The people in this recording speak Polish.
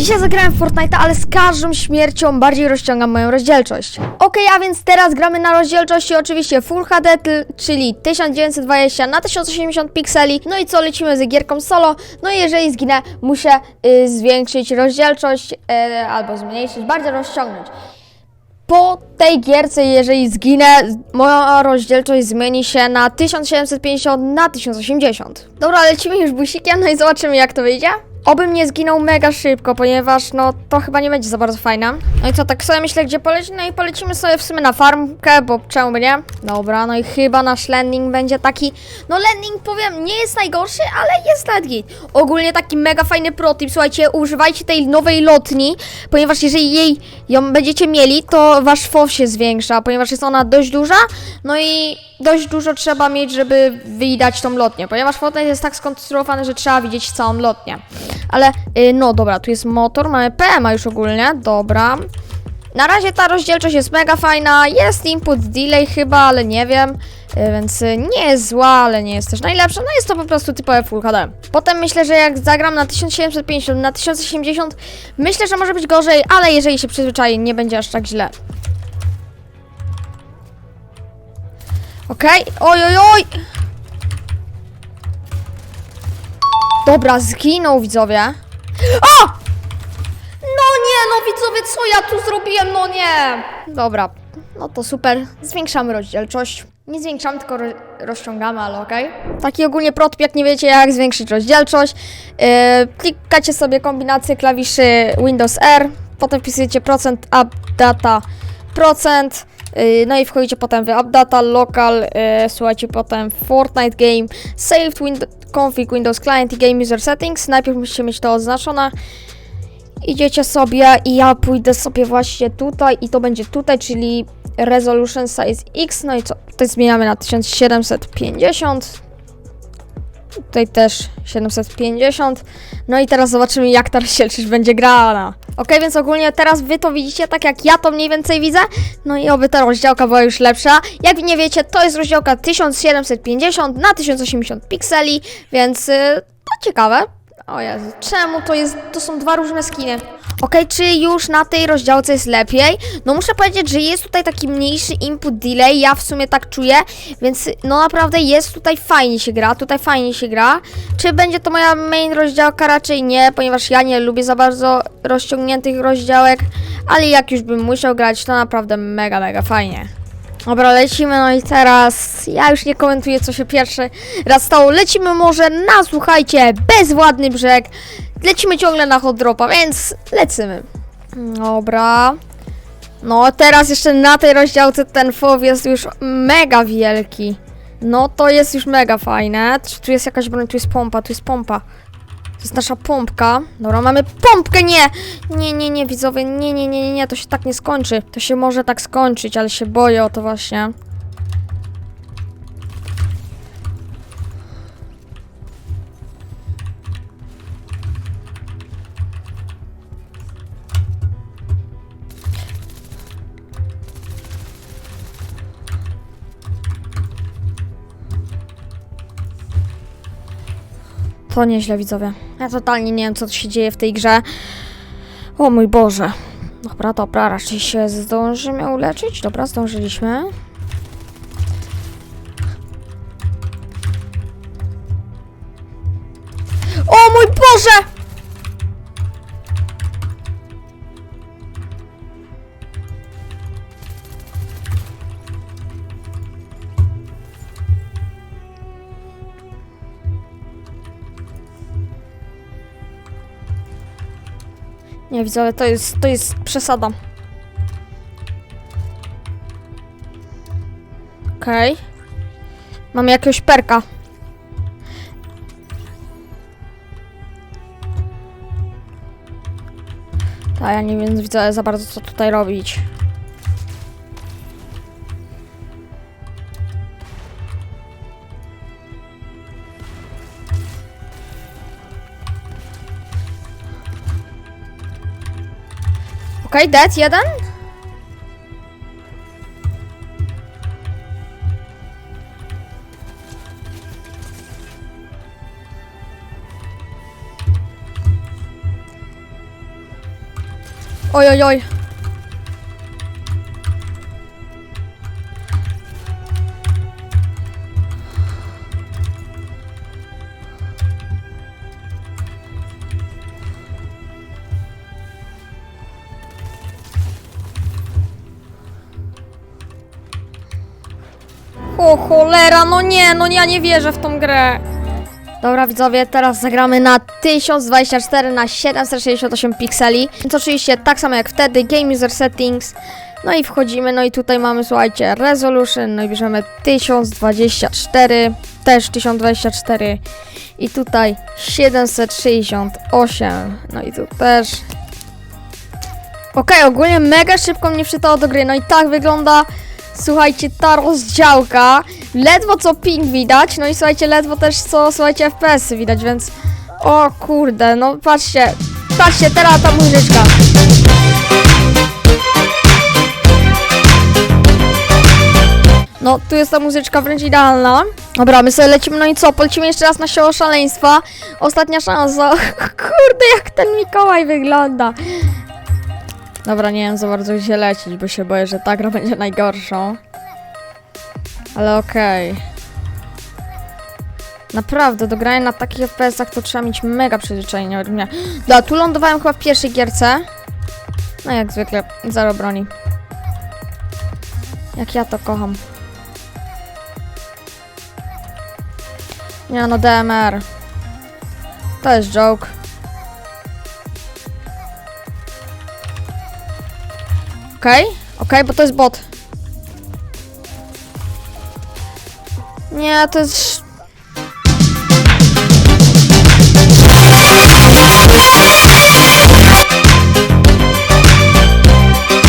Dzisiaj zagrałem w ale z każdą śmiercią bardziej rozciągam moją rozdzielczość. Okej, a więc teraz gramy na rozdzielczości oczywiście Full HD, czyli 1920 na 1080 pikseli. No i co, lecimy z gierką solo. No i jeżeli zginę, muszę y, zwiększyć rozdzielczość y, albo zmniejszyć, bardziej rozciągnąć. Po tej gierce, jeżeli zginę, moja rozdzielczość zmieni się na 1750 na 1080. Dobra, lecimy już busikiem, no i zobaczymy jak to wyjdzie. Obym nie zginął mega szybko, ponieważ no to chyba nie będzie za bardzo fajne. No i co, tak sobie myślę, gdzie polecić? No i polecimy sobie w sumie na farmkę, bo czemu by nie? Dobra, no i chyba nasz landing będzie taki... No landing, powiem, nie jest najgorszy, ale jest nawet git. Ogólnie taki mega fajny protip, słuchajcie, używajcie tej nowej lotni, ponieważ jeżeli jej ją będziecie mieli, to wasz FOW się zwiększa, ponieważ jest ona dość duża, no i dość dużo trzeba mieć, żeby widać tą lotnię, ponieważ Fortnite jest tak skonstruowany, że trzeba widzieć całą lotnię. Ale, y, no dobra, tu jest motor, mamy PMA już ogólnie, dobra. Na razie ta rozdzielczość jest mega fajna, jest input delay chyba, ale nie wiem, y, więc y, nie jest zła, ale nie jest też najlepsza, no jest to po prostu typowe Full HD. Potem myślę, że jak zagram na 1750, na 1080, myślę, że może być gorzej, ale jeżeli się przyzwyczai, nie będzie aż tak źle. Okej, oj, oj, oj! Dobra, zginął widzowie. O! No nie, no widzowie, co ja tu zrobiłem? No nie! Dobra, no to super. Zwiększamy rozdzielczość. Nie zwiększamy, tylko ro rozciągamy, ale okej. Taki ogólnie protip, jak nie wiecie jak zwiększyć rozdzielczość. Yy, klikacie sobie kombinację klawiszy Windows R, potem wpisujecie procent updata procent, yy, no i wchodzicie potem w updata local, yy, słuchajcie potem Fortnite game, saved wind config Windows Client i game user settings. Najpierw musicie mieć to oznaczone. Idziecie sobie i ja pójdę sobie właśnie tutaj i to będzie tutaj, czyli resolution size X, no i co? Tutaj zmieniamy na 1750. Tutaj też 750. No i teraz zobaczymy jak ta rozdzielczość będzie grana. Ok, więc ogólnie teraz wy to widzicie tak jak ja to mniej więcej widzę. No i oby ta rozdziałka była już lepsza. Jak nie wiecie, to jest rozdziałka 1750 na 1080 pikseli, więc yy, to ciekawe. O Jezu, czemu to jest, to są dwa różne skiny? Okej, czy już na tej rozdziałce jest lepiej? No muszę powiedzieć, że jest tutaj taki mniejszy input delay, ja w sumie tak czuję, więc no naprawdę jest tutaj fajnie się gra, tutaj fajnie się gra. Czy będzie to moja main rozdziałka? Raczej nie, ponieważ ja nie lubię za bardzo rozciągniętych rozdziałek, ale jak już bym musiał grać, to naprawdę mega, mega fajnie. Dobra, lecimy, no i teraz ja już nie komentuję, co się pierwszy raz stało. Lecimy może na, słuchajcie, bezwładny brzeg. Lecimy ciągle na hot dropa, więc lecimy. Dobra. No, teraz jeszcze na tej rozdziałce ten FOW jest już mega wielki. No, to jest już mega fajne. Czy Tu jest jakaś broń, tu jest pompa, tu jest pompa. To jest nasza pompka. Dobra, mamy pompkę, nie! Nie, nie, nie, widzowie, nie, nie, nie, nie, nie, to się tak nie skończy. To się może tak skończyć, ale się boję o to właśnie. To nieźle, widzowie. Ja totalnie nie wiem, co się dzieje w tej grze. O mój Boże. Dobra, dobra, raczej się zdążymy uleczyć. Dobra, zdążyliśmy. O mój Boże! Nie, widzowie, to jest, to jest przesada. Okej. Mamy jakiegoś perka. Tak, ja nie wiem, widzę za bardzo, co tutaj robić. Okej, dead jeden. Oj, oj, oj. O cholera, no nie, no ja nie wierzę w tą grę. Dobra widzowie, teraz zagramy na 1024 na 768 pikseli. Więc oczywiście tak samo jak wtedy, Game User Settings. No i wchodzimy, no i tutaj mamy, słuchajcie, Resolution, no i bierzemy 1024, też 1024 i tutaj 768, no i tu też. Okej, ogólnie mega szybko mnie wczytało do gry, no i tak wygląda, słuchajcie, ta rozdziałka. Ledwo co ping widać, no i słuchajcie, ledwo też co, słuchajcie, FPS-y widać, więc... O kurde, no patrzcie, patrzcie, teraz ta muzyczka. No, tu jest ta muzyczka wręcz idealna. Dobra, my sobie lecimy, no i co? Polecimy jeszcze raz na sioło szaleństwa. Ostatnia szansa. Kurde, jak ten Mikołaj wygląda. Dobra, nie wiem za bardzo gdzie lecieć, bo się boję, że ta gra będzie najgorszą. Ale okej. Naprawdę, do grania na takich FPS-ach to trzeba mieć mega przyzwyczajenie od mnie. Dobra, tu lądowałem chyba w pierwszej gierce. No jak zwykle, zero broni. Jak ja to kocham. Nie no, DMR. To jest joke. Okej, okej, bo to jest bot. Nie, to jest...